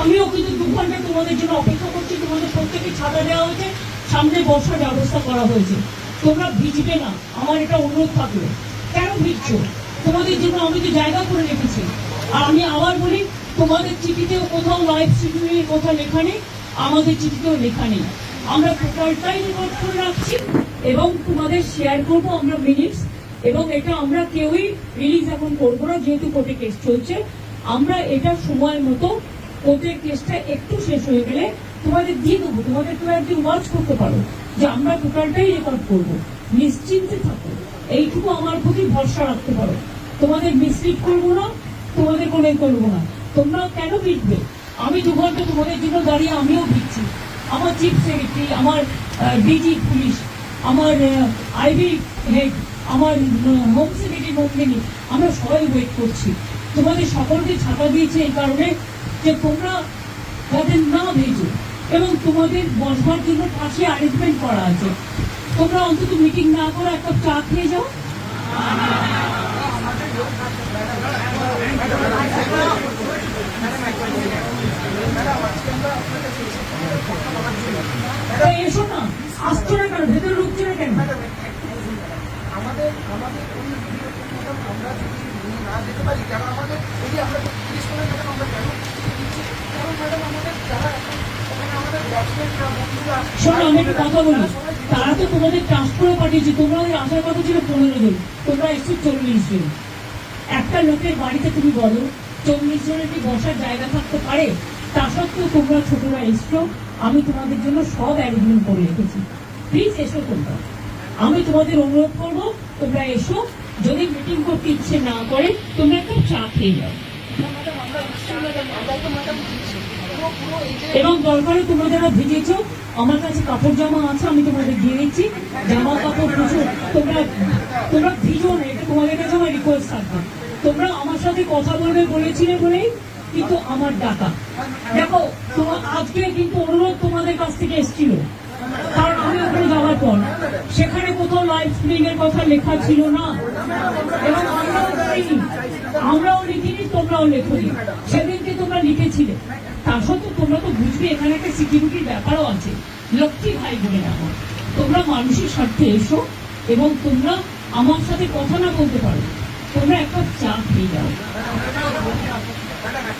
আমিও কিন্তু দু ঘণ্টা তোমাদের জন্য অপেক্ষা করছি। তোমাদের প্রত্যেকে ছাতা দেওয়া হয়েছে। সামনে বসার ব্যবস্থা করা হয়েছে। তোমরা ভিজবে না। আমার এটা অনুরোধ থাকল। কেন ভিজছো? তোমাদের জন্য আমি তো জায়গা করে রেখেছি। আর আমি আবার বলি, তোমাদের চিঠিতেও কোথাও লাইভ শিডিউলের কথা লেখা নেই। আমাদের চিঠিতেও লেখা নেই। আমরা রেকর্ড করে রাখছি এবং তোমাদের শেয়ার করব আমরা মিনিটস এবং এটা আমরা কেউই রিলিজ এখন করব না, যেহেতু কোর্টে কেস চলছে। আমরা এটা সময় মতো কোর্টের কেসটা একটু শেষ হয়ে গেলে তোমাদের দিয়ে দেবো, তোমাদের তো একদিন ওয়াচ করতে পারো যে আমরা টোটালটাই রেকর্ড করব, নিশ্চিন্তে থাকো, এইটুকু আমার প্রতি ভরসা রাখতে পারো। তোমাদের মিসলিড করব না, তোমাদের কোনো করব না। তোমরা কেন ভিড়বে আমি দু ঘণ্টা তোমাদের জন্য দাঁড়িয়ে আমিও ভিড়ছি আমার চিফ সেক্রেটারি আমার ডিজি পুলিশ আমার আইবি হেড আমার হোম সেক্রেটারি নন্দিনী, আমরা সবাই ওয়েট করছি। তোমাদের সকলকে ছাপা দিয়েছে এই কারণে যে তোমরা যাতে না ভেজো এবং তোমাদের বসবার জন্য পাশে অ্যারেঞ্জমেন্ট করা আছে। তোমরা অন্তত মিটিং না করে একটা চা খেয়ে যাও। এসো না। আসছো না কেন? ভেতরে ঢুকছো না কেন? আমাদের আমাদের ওই আমরা যদি না যেতে পারি কেন আমাদের এই আমরা জিজ্ঞেস করলাম ম্যাডাম আমরা কেন কারণ ম্যাডাম আমাদের যারা এখন ওখানে আমাদের ব্যাটসম্যানরা বন্ধুরা শোনো আমি একটা কথা বলি। তারা তো তোমাদের ট্রান্সফারে পাঠিয়েছে। তোমাদের আসার কথা ছিল পনেরো জন। তোমরা এসছো চল্লিশ জন। একটা লোকের বাড়িতে তুমি বলো চল্লিশ জনের কি বসার জায়গা থাকতে পারে? তা সত্ত্বেও তোমরা ছোটরা এসছো, আমি তোমাদের জন্য সব অ্যারেঞ্জমেন্ট করে রেখেছি। প্লিজ এসো তোমরা। আমি তোমাদের অনুরোধ করব, তোমরা এসো। যদি মিটিং করতে ইচ্ছে না করে, তোমরা একটু চা খেয়ে যাও এবং দরকারে তোমরা যারা ভিজেছো, আমার কাছে কাপড় জামা আছে, আমি তোমাদের দিয়ে দিচ্ছি। জামা, কাপড় প্রচুর তোমরা তোমরা ভিজো না, এটা তোমাদের কাছে আমার রিকোয়েস্ট থাকবে। তোমরা আমার সাথে কথা বলবে বলেছিলে বলেই কিন্তু আমার ডাকা দেখো তোমার আজকে কিন্তু অনুরোধ তোমাদের কাছ থেকে এসেছিল। কারণ আমি ওখানে যাওয়ার পর, সেখানে কোথাও লাইভ স্ট্রিমিং এর কথা লেখা ছিল না। এবং আমরাও করিনি। আমরাও লিখিনি, তোমরাও লেখনি। সেদিনকে তোমরা লিখেছিলে। তা সত্ত্বেও তোমরা তো বুঝবে, এখানে একটা সিকিউরিটির ব্যাপারও আছে। লক্ষ্মী ভাই বলে রাখো তোমরা মানুষের স্বার্থে এসো এবং তোমরা আমার সাথে কথা না বলতে পারো। তোমরা একটা চা খেয়ে যাও।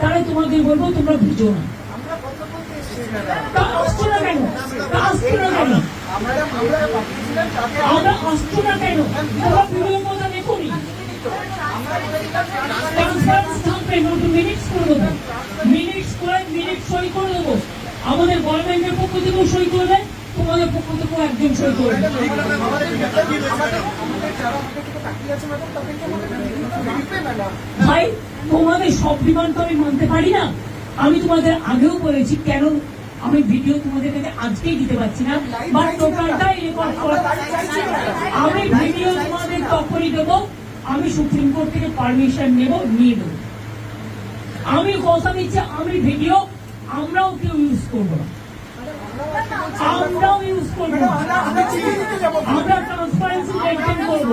তাহলে তোমাদের বলব তোমরা ভিজো না। আসছো না কেন? আসছো না কেন? আমরা আসছো না কেন? তোমরা কথা দেখুনি আমাদের গভর্নমেন্টের পক্ষ থেকেও সই করবে তোমাদের পক্ষ থেকেও একজন সই আমাদের আমাদের আমাদের আমাদের থেকে আমাদের ভাই, তোমাদের সব ডিমান্ড তো আমি মানতে পারি না। আমি তোমাদের আগেও বলেছি, কেন আমি ভিডিও তোমাদের কাছে আজকেই দিতে পারছি না? বা টোটালটাই রেকর্ড করা আমি ভিডিও তোমাদের তখনই দেবো, আমি সুপ্রিম কোর্ট থেকে পারমিশন নেব, নিয়ে দেবো আমি কথা দিচ্ছি, আমি ভিডিও আমরাও কেউ ইউজ করব না। আমরাও ইউজ করব আমরা ট্রান্সপারেন্সি মেনটেন করব।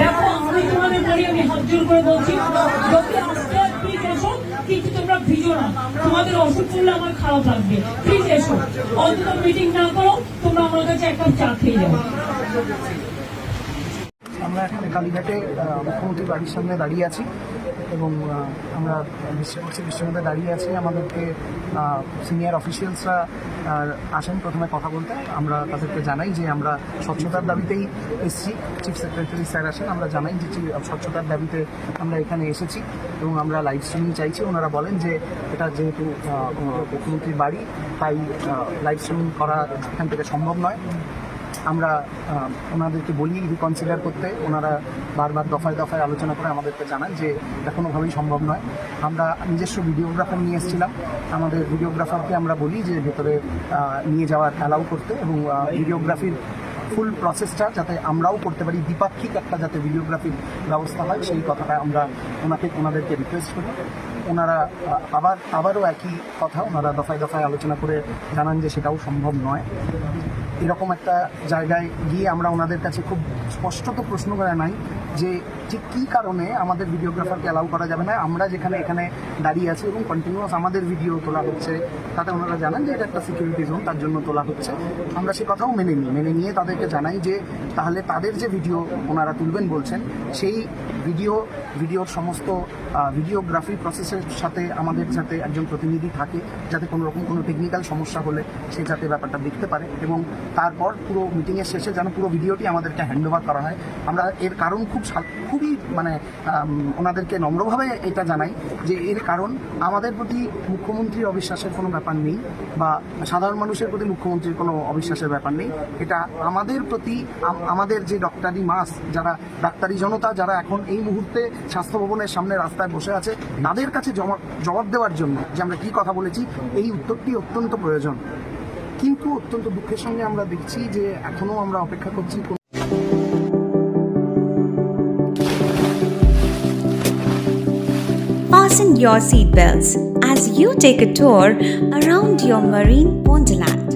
দেখো, আমি তোমাদের বলি, আমি হাত করে বলছি, যদি আজকে প্লিজ এসো, কিন্তু তোমরা ভিজো না। তোমাদের অসুখ করলে আমার খারাপ লাগবে। প্লিজ এসো। অন্তত মিটিং না করো, তোমরা আমার কাছে এক কাপ চা খেয়ে যাও। আমরা এখানে কালীঘাটে মুখ্যমন্ত্রীর বাড়ির সামনে দাঁড়িয়ে আছি। এবং আমরা বিশ্বকর্ষী বিশ্ববিদ্যালয়ে দাঁড়িয়ে আছি। আমাদেরকে সিনিয়র অফিসিয়ালসরা আসেন প্রথমে কথা বলতে। আমরা তাদেরকে জানাই যে আমরা স্বচ্ছতার দাবিতেই এসেছি। চিফ সেক্রেটারি স্যার আসেন, আমরা জানাই যে স্বচ্ছতার দাবিতে আমরা এখানে এসেছি এবং আমরা লাইভ স্ট্রিমিং চাইছি। ওনারা বলেন যে এটা যেহেতু মুখ্যমন্ত্রীর বাড়ি, তাই লাইভ স্ট্রিমিং করা এখান থেকে সম্ভব নয়। আমরা ওনাদেরকে বলি রিকনসিডার করতে। ওনারা বারবার দফায় দফায় আলোচনা করে আমাদেরকে জানান যে এটা কোনোভাবেই সম্ভব নয়। আমরা নিজস্ব ভিডিওগ্রাফার নিয়ে এসেছিলাম। আমাদের ভিডিওগ্রাফারকে আমরা বলি যে ভেতরে নিয়ে যাওয়ার অ্যালাউ করতে এবং ভিডিওগ্রাফির ফুল প্রসেসটা যাতে আমরাও করতে পারি, দ্বিপাক্ষিক একটা যাতে ভিডিওগ্রাফির ব্যবস্থা হয়, সেই কথাটা আমরা ওনাকে, ওনাদেরকে রিকোয়েস্ট করি। ওনারা আবার, আবারও একই কথা ওনারা দফায় দফায় আলোচনা করে জানান যে সেটাও সম্ভব নয়। এরকম একটা জায়গায় গিয়ে আমরা ওনাদের কাছে খুব স্পষ্টত প্রশ্ন করে নাই যে ঠিক কী কারণে আমাদের ভিডিওগ্রাফারকে অ্যালাউ করা যাবে না। আমরা যেখানে এখানে দাঁড়িয়ে আছি এবং কন্টিনিউয়াস আমাদের ভিডিও তোলা হচ্ছে, তাতে ওনারা জানান যে এটা একটা সিকিউরিটি জোন তার জন্য তোলা হচ্ছে। আমরা সে কথাও মেনে নিই। মেনে নিয়ে তাদেরকে জানাই যে তাহলে তাদের যে ভিডিও ওনারা তুলবেন বলছেন, সেই ভিডিও ভিডিওর সমস্ত ভিডিওগ্রাফি প্রসেসের সাথে, আমাদের যাতে একজন প্রতিনিধি থাকে, যাতে কোনো রকম কোনো টেকনিক্যাল সমস্যা হলে সে যাতে ব্যাপারটা দেখতে পারে এবং তারপর পুরো মিটিংয়ের শেষে যেন পুরো ভিডিওটি আমাদেরকে হ্যান্ড ওভার করা হয়। আমরা এর কারণ খুব খুবই মানে ওনাদেরকে নম্রভাবে এটা জানাই যে এর কারণ আমাদের প্রতি মুখ্যমন্ত্রীর অবিশ্বাসের কোনো ব্যাপার নেই বা সাধারণ মানুষের প্রতি মুখ্যমন্ত্রীর কোনো অবিশ্বাসের ব্যাপার নেই। এটা আমাদের প্রতি আমাদের যে ডক্টরি মাস, যারা ডাক্তারি জনতা, যারা এখন এই মুহূর্তে স্বাস্থ্য ভবনের সামনে রাস্তায় বসে আছে তাদের কাছে জবাব দেওয়ার জন্য যে আমরা কি কথা বলেছি, এই উত্তরটি অত্যন্ত প্রয়োজন কিন্তু অত্যন্ত দুঃখের সঙ্গে আমরা দেখছি যে এখনও আমরা অপেক্ষা করছি Fasten your seatbelts as you take a tour around your marine wonderland.